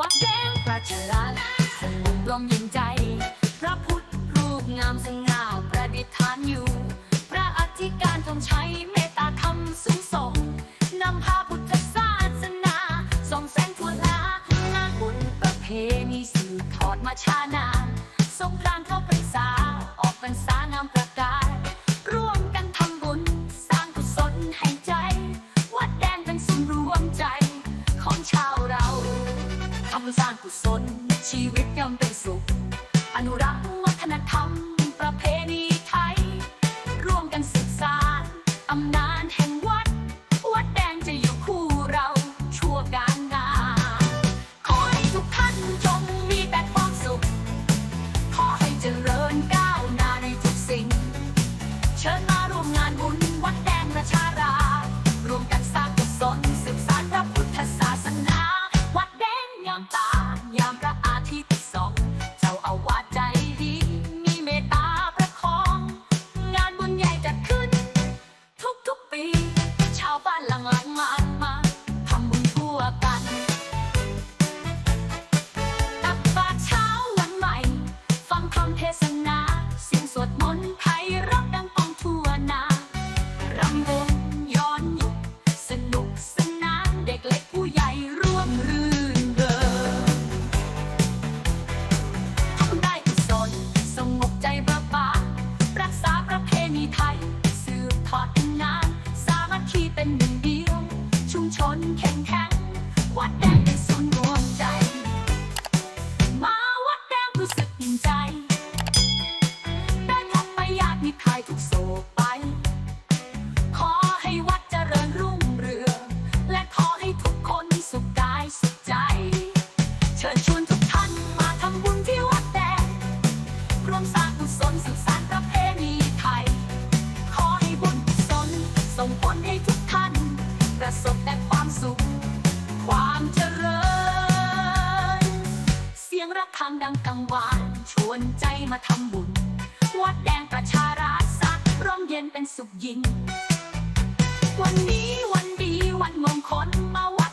วัดแดงประชารัฐสงบลมเย็นใจ พระพุทธรูปงามสง่าประดิษฐานอยู่ พระอธิการทรงใช้เมตตาธรรมสูงส่งนำพาพุทธศาสนาส่องแสงทั่วลางานบุญประเพณีสืบทอดมาช้านานทรงพรางต์เข้าพรรษาออกพรรษานำประกาศร่วมกันทำบุญ สร้างกุศลให้ใจ วัดแดงเป็นศูนย์รวมใจ ทำบุญสร้างกุศลชีวิตย่อมเป็นสุข อนุรักษ์วัฒนธรรม ความเจริญ เสียงระฆังดังกังวานชวนใจมาทำบุญ วัดแดงประชาราษฎร์ร่มเย็นเป็นสุขยิ่ง วันนี้วันดีวันมงคลมาวั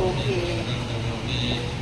OK.